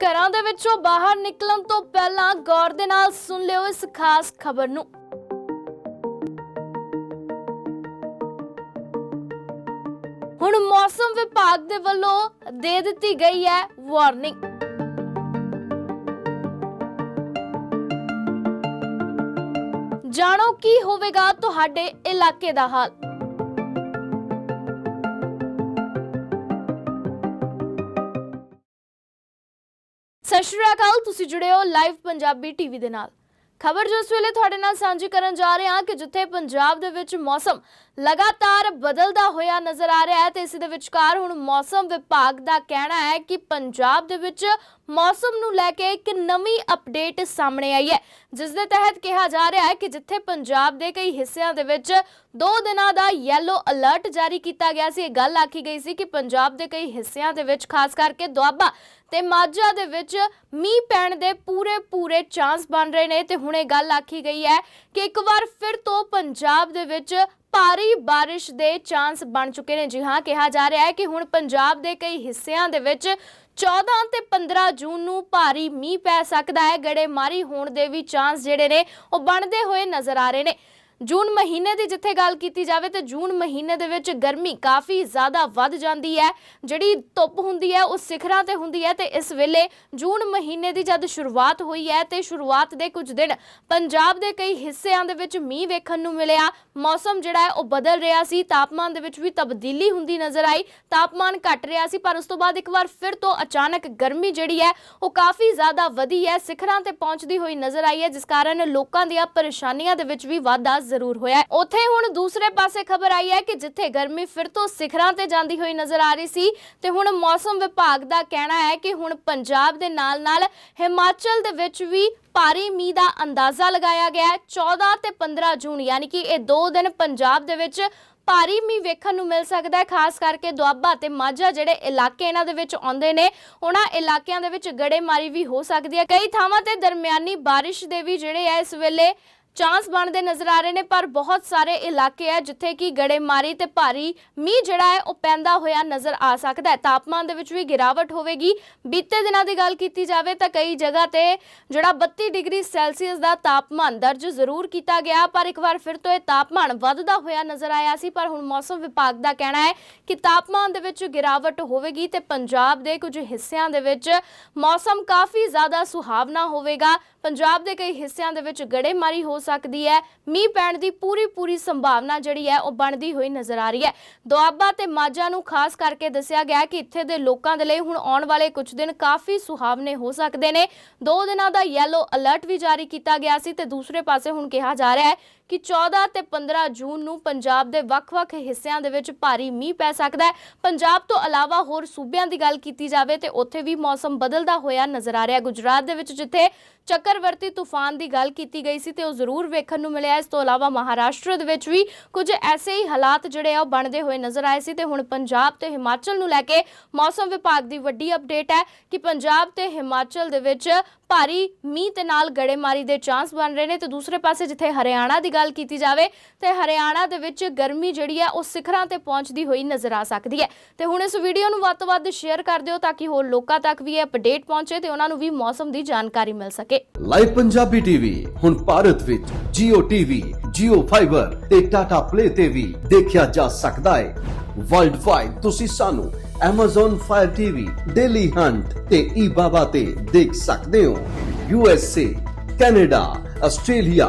ਘਰਾਂ ਦੇ ਵਿੱਚੋਂ ਬਾਹਰ ਨਿਕਲਣ ਤੋਂ ਪਹਿਲਾਂ ਗੌਰ ਦੇ ਨਾਲ ਸੁਣ ਲਿਓ ਇਸ ਖਾਸ ਖਬਰ ਨੂੰ। ਹੁਣ ਮੌਸਮ ਵਿਭਾਗ ਦੇ ਵੱਲੋਂ ਦੇ ਦਿੱਤੀ ਗਈ ਹੈ ਵਾਰਨਿੰਗ ਜਾਣੋ ਕੀ ਹੋਵੇਗਾ ਤੁਹਾਡੇ ਇਲਾਕੇ ਦਾ ਹਾਲ। ਸਤਿ ਸ਼੍ਰੀ ਅਕਾਲ ਤੁਸੀਂ ਜੁੜੇ ਹੋ ਲਾਈਵ ਪੰਜਾਬੀ ਟੀਵੀ ਦੇ ਨਾਲ। ਖਬਰ ਜੋ ਇਸ ਵੇਲੇ ਤੁਹਾਡੇ ਨਾਲ ਸਾਂਝੀ ਕਰਨ ਜਾ ਰਹੇ ਹਾਂ ਕਿ ਜਿੱਥੇ ਪੰਜਾਬ ਦੇ ਵਿੱਚ ਮੌਸਮ ਲਗਾਤਾਰ ਬਦਲਦਾ ਹੋਇਆ ਨਜ਼ਰ ਆ ਰਿਹਾ ਹੈ ਤੇ ਇਸ ਦੇ ਵਿਚਕਾਰ ਹੁਣ ਮੌਸਮ ਵਿਭਾਗ ਦਾ ਕਹਿਣਾ ਹੈ ਕਿ ਪੰਜਾਬ ਦੇ ਵਿੱਚ ਮੌਸਮ ਨੂੰ ਲੈ ਕੇ ਇੱਕ ਨਵੀਂ ਅਪਡੇਟ ਸਾਹਮਣੇ ਆਈ ਹੈ, ਜਿਸ ਦੇ ਤਹਿਤ ਕਿਹਾ ਜਾ ਰਿਹਾ ਹੈ ਕਿ ਜਿੱਥੇ ਪੰਜਾਬ ਦੇ ਕਈ ਹਿੱਸਿਆਂ ਦੇ ਵਿੱਚ 2 ਦਿਨਾਂ ਦਾ ਯੈਲੋ ਅਲਰਟ ਜਾਰੀ ਕੀਤਾ ਗਿਆ ਸੀ, ਇਹ ਗੱਲ ਆਖੀ ਗਈ ਸੀ ਕਿ ਪੰਜਾਬ ਦੇ ਕਈ ਹਿੱਸਿਆਂ ਦੇ ਵਿੱਚ, ਖਾਸ ਕਰਕੇ ਦੁਆਬਾ ਤੇ ਮਾਝਾ ਦੇ ਵਿੱਚ ਮੀਂਹ ਪੈਣ ਦੇ ਪੂਰੇ ਪੂਰੇ ਚਾਂਸ ਬਣ ਰਹੇ ਨੇ ਤੇ ਹੁਣ ਇਹ ਗੱਲ ਆਖੀ ਗਈ ਹੈ ਕਿ ਇੱਕ ਵਾਰ ਫਿਰ ਤੋਂ ਪੰਜਾਬ ਦੇ ਵਿੱਚ ਭਾਰੀ ਬਾਰਿਸ਼ ਦੇ ਚਾਂਸ ਬਣ ਚੁੱਕੇ ਨੇ। ਜੀ ਹਾਂ, ਕਿਹਾ ਜਾ ਰਿਹਾ ਹੈ ਕਿ ਹੁਣ ਪੰਜਾਬ ਦੇ ਕਈ ਹਿੱਸਿਆਂ ਦੇ ਵਿੱਚ 14 ਤੇ 15 ਜੂਨ ਨੂੰ ਭਾਰੀ ਮੀਂਹ ਪੈ ਸਕਦਾ ਹੈ। ਗੜੇਮਾਰੀ ਹੋਣ ਦੇ ਵੀ ਚਾਂਸ ਜਿਹੜੇ ਨੇ, ਉਹ ਬਣਦੇ ਹੋਏ ਨਜ਼ਰ ਆ ਰਹੇ ਨੇ। ਜੂਨ ਮਹੀਨੇ ਦੀ ਜਿੱਥੇ ਗੱਲ ਕੀਤੀ ਜਾਵੇ ਤੇ ਜੂਨ ਮਹੀਨੇ ਦੇ ਵਿੱਚ ਗਰਮੀ ਕਾਫੀ ਜ਼ਿਆਦਾ ਵੱਧ ਜਾਂਦੀ ਹੈ। ਜਿਹੜੀ ਧੁੱਪ ਹੁੰਦੀ ਹੈ, ਉਹ ਸਿਖਰਾਂ ਤੇ ਹੁੰਦੀ ਹੈ ਤੇ ਇਸ ਵੇਲੇ ਜੂਨ ਮਹੀਨੇ ਦੀ ਜਦ ਸ਼ੁਰੂਆਤ ਹੋਈ ਹੈ ਤੇ ਸ਼ੁਰੂਆਤ ਦੇ ਕੁਝ ਦਿਨ ਪੰਜਾਬ ਦੇ ਕਈ ਹਿੱਸਿਆਂ ਦੇ ਵਿੱਚ ਮੀਂਹ ਵੇਖਣ ਨੂੰ ਮਿਲਿਆ। ਮੌਸਮ ਜਿਹੜਾ ਹੈ, ਉਹ ਬਦਲ ਰਿਹਾ ਸੀ। ਤਾਪਮਾਨ ਦੇ ਵਿੱਚ ਵੀ ਤਬਦੀਲੀ ਹੁੰਦੀ ਨਜ਼ਰ ਆਈ। ਤਾਪਮਾਨ ਘਟ ਰਿਹਾ ਸੀ, ਪਰ ਉਸ ਤੋਂ ਬਾਅਦ ਇੱਕ ਵਾਰ ਫਿਰ ਤੋਂ ਅਚਾਨਕ ਗਰਮੀ ਜਿਹੜੀ ਹੈ, ਉਹ ਕਾਫੀ ਜ਼ਿਆਦਾ ਵਧੀ ਹੈ। ਸਿਖਰਾਂ ਤੇ ਪਹੁੰਚਦੀ ਹੋਈ ਨਜ਼ਰ ਆਈ ਹੈ, ਜਿਸ ਕਾਰਨ ਲੋਕਾਂ ਦੀਆਂ ਪਰੇਸ਼ਾਨੀਆਂ ਦੇ ਵਿੱਚ ਵੀ ਵਾਧਾ ਜ਼ਰੂਰ ਹੋਇਆ ਉੱਥੇ ਹੁਣ ਦੂਸਰੇ ਪਾਸੇ ਖਬਰ ਆਈ ਹੈ ਕਿ ਜਿੱਥੇ ਗਰਮੀ ਫਿਰ ਤੋਂ ਸਿਖਰਾਂ ਤੇ ਜਾਂਦੀ ਹੋਈ ਨਜ਼ਰ ਆ ਰਹੀ ਸੀ, ਤੇ ਹੁਣ ਮੌਸਮ ਵਿਭਾਗ ਦਾ ਕਹਿਣਾ ਹੈ ਕਿ ਹੁਣ ਪੰਜਾਬ ਦੇ ਨਾਲ-ਨਾਲ ਹਿਮਾਚਲ ਦੇ ਵਿੱਚ ਵੀ ਭਾਰੀ ਮੀਂਹ ਦਾ ਅੰਦਾਜ਼ਾ ਲਗਾਇਆ ਗਿਆ ਹੈ। 14 ਤੇ 15 ਜੂਨ, ਯਾਨੀ ਕਿ ਇਹ 2 ਦਿਨ ਪੰਜਾਬ ਦੇ ਵਿੱਚ ਭਾਰੀ ਮੀਂਹ ਵੇਖਣ ਨੂੰ ਮਿਲ ਸਕਦਾ ਹੈ। ਖਾਸ ਕਰਕੇ ਦੁਆਬਾ ਤੇ ਮਾਝਾ ਜਿਹੜੇ ਇਲਾਕੇ ਇਹਨਾਂ ਦੇ ਵਿੱਚ ਆਉਂਦੇ ਨੇ, ਉਹਨਾਂ ਇਲਾਕਿਆਂ ਦੇ ਵਿੱਚ ਗੜੇਮਾਰੀ ਵੀ ਹੋ ਸਕਦੀ ਹੈ। ਕਈ ਥਾਵਾਂ ਤੇ ਦਰਮਿਆਨੀ ਬਾਰਿਸ਼ ਦੇ ਵੀ ਜਿਹੜੇ ਆ ਇਸ ਵੇਲੇ ਚਾਂਸ ਬਣਦੇ ਨਜ਼ਰ ਆ ਰਹੇ ਨੇ, ਪਰ ਬਹੁਤ ਸਾਰੇ ਇਲਾਕੇ ਆ ਜਿੱਥੇ ਕਿ ਗੜੇਮਾਰੀ ਤੇ ਭਾਰੀ ਮੀਂਹ ਜਿਹੜਾ ਹੈ, ਉਹ ਪੈਂਦਾ ਹੋਇਆ ਨਜ਼ਰ ਆ ਸਕਦਾ ਹੈ। ਤਾਪਮਾਨ ਦੇ ਵਿੱਚ ਵੀ ਗਿਰਾਵਟ ਹੋਵੇਗੀ। ਬੀਤੇ ਦਿਨਾਂ ਦੀ ਗੱਲ ਕੀਤੀ ਜਾਵੇ ਤਾਂ ਕਈ ਜਗ੍ਹਾ ਤੇ ਜਿਹੜਾ 32 ਡਿਗਰੀ ਸੈਲਸੀਅਸ ਦਾ ਤਾਪਮਾਨ ਦਰਜ ਜ਼ਰੂਰ ਕੀਤਾ ਗਿਆ, ਪਰ ਇੱਕ ਵਾਰ ਫਿਰ ਤੋਂ ਇਹ ਤਾਪਮਾਨ ਵੱਧਦਾ ਹੋਇਆ ਨਜ਼ਰ ਆਇਆ ਸੀ। ਪਰ ਹੁਣ ਮੌਸਮ ਵਿਭਾਗ ਦਾ ਕਹਿਣਾ ਹੈ ਕਿ ਤਾਪਮਾਨ ਦੇ ਵਿੱਚ ਗਿਰਾਵਟ ਹੋਵੇਗੀ ਤੇ ਪੰਜਾਬ ਦੇ ਕੁਝ ਹਿੱਸਿਆਂ ਦੇ ਵਿੱਚ ਮੌਸਮ ਕਾਫੀ ਜ਼ਿਆਦਾ ਸੁਹਾਵਣਾ ਹੋਵੇਗਾ। ਪੰਜਾਬ ਦੇ ਕਈ ਹਿੱਸਿਆਂ ਦੇ ਵਿੱਚ ਗੜੇਮਾਰੀ ਹੋ ਸਕਦੀ ਹੈ। ਮੀਂਹ ਪੈਣ ਦੀ ਪੂਰੀ ਪੂਰੀ ਸੰਭਾਵਨਾ ਜਿਹੜੀ ਹੈ, ਉਹ ਬਣਦੀ ਹੋਈ ਨਜ਼ਰ ਆ ਰਹੀ ਹੈ। ਦੁਆਬਾ ਤੇ ਮਾਝਾ ਨੂੰ ਖਾਸ ਕਰਕੇ ਦੱਸਿਆ ਗਿਆ ਕਿ ਇੱਥੇ ਦੇ ਲੋਕਾਂ ਦੇ ਲਈ ਹੁਣ ਆਉਣ ਵਾਲੇ ਕੁਝ ਦਿਨ ਕਾਫੀ ਸੁਹਾਵਣੇ ਹੋ ਸਕਦੇ ਨੇ। ਦੋ ਦਿਨਾਂ ਦਾ ਯੈਲੋ ਅਲਰਟ ਵੀ ਜਾਰੀ ਕੀਤਾ ਗਿਆ ਸੀ ਤੇ ਦੂਸਰੇ ਪਾਸੇ ਹੁਣ ਕਿਹਾ ਜਾ ਰਿਹਾ ਹੈ ਕਿ 14 ਤੇ 15 ਜੂਨ ਨੂੰ ਪੰਜਾਬ ਦੇ ਵੱਖ-ਵੱਖ ਹਿੱਸਿਆਂ ਦੇ ਵਿੱਚ ਭਾਰੀ ਮੀਂਹ ਪੈ ਸਕਦਾ ਹੈ। ਪੰਜਾਬ ਤੋਂ ਇਲਾਵਾ ਹੋਰ ਸੂਬਿਆਂ ਦੀ ਗੱਲ ਕੀਤੀ ਜਾਵੇ ਤੇ ਉੱਥੇ ਵੀ ਮੌਸਮ ਬਦਲਦਾ ਹੋਇਆ ਨਜ਼ਰ ਆ ਰਿਹਾ ਗੁਜਰਾਤ ਦੇ ਵਿੱਚ ਜਿੱਥੇ ਚੱਕਰਵਰਤੀ ਤੂਫਾਨ ਦੀ ਗੱਲ ਕੀਤੀ ਗਈ ਸੀ ਤੇ ਉਹ ਜ਼ਰੂਰ ਵੇਖਣ ਨੂੰ ਮਿਲਿਆ ਇਸ ਤੋਂ ਇਲਾਵਾ ਮਹਾਰਾਸ਼ਟਰ ਦੇ ਵਿੱਚ ਵੀ ਕੁਝ ਐਸੇ ਹੀ ਹਾਲਾਤ ਜਿਹੜੇ ਆ ਉਹ ਬਣਦੇ ਹੋਏ ਨਜ਼ਰ ਆਏ ਸੀ ਤੇ ਹੁਣ ਪੰਜਾਬ ਤੇ ਹਿਮਾਚਲ ਨੂੰ ਲੈ ਕੇ ਮੌਸਮ ਵਿਭਾਗ ਦੀ ਵੱਡੀ ਅਪਡੇਟ ਹੈ ਕਿ ਪੰਜਾਬ ਤੇ ਹਿਮਾਚਲ ਦੇ ਵਿੱਚ ਭਾਰੀ ਮੀਂਹ ਤੇ ਨਾਲ ਗੜੇਮਾਰੀ ਦੇ ਚਾਂਸ ਬਣ ਰਹੇ ਨੇ ਤੇ ਦੂਸਰੇ ਪਾਸੇ ਜਿੱਥੇ ਹਰਿਆਣਾ ਦੀ ਗੱਲ ਕੀਤੀ ਜਾਵੇ ਤੇ ਹਰਿਆਣਾ ਦੇ ਵਿੱਚ ਗਰਮੀ ਜਿਹੜੀ ਹੈ ਉਹ ਸਿਖਰਾਂ ਤੇ ਪਹੁੰਚਦੀ ਹੋਈ ਨਜ਼ਰ ਆ ਸਕਦੀ ਹੈ। ਤੇ ਹੁਣ ਇਸ ਵੀਡੀਓ ਨੂੰ ਵੱਧ ਤੋਂ ਵੱਧ ਸ਼ੇਅਰ ਕਰ ਦਿਓ ਤਾਂ ਕਿ ਹੋਰ ਲੋਕਾਂ ਤੱਕ ਵੀ ਇਹ ਅਪਡੇਟ ਪਹੁੰਚੇ ਤੇ ਉਹਨਾਂ ਨੂੰ ਵੀ ਮੌਸਮ ਦੀ ਜਾਣਕਾਰੀ ਮਿਲ ਸਕੇ। ਲਾਈਵ ਪੰਜਾਬੀ ਟੀਵੀ ਹੁਣ ਭਾਰਤ ਵਿੱਚ Jio TV, Jio Fiber ਤੇ Tata Play ਤੇ ਵੀ ਦੇਖਿਆ ਜਾ ਸਕਦਾ ਹੈ। ਵਰਲਡ ਵਾਈਡ ਤੁਸੀਂ ਸਾਨੂੰ Amazon Fire TV, Daily Hunt ਤੇ eBaba ਤੇ ਦੇਖ ਸਕਦੇ ਹੋ। USA, Canada, Australia,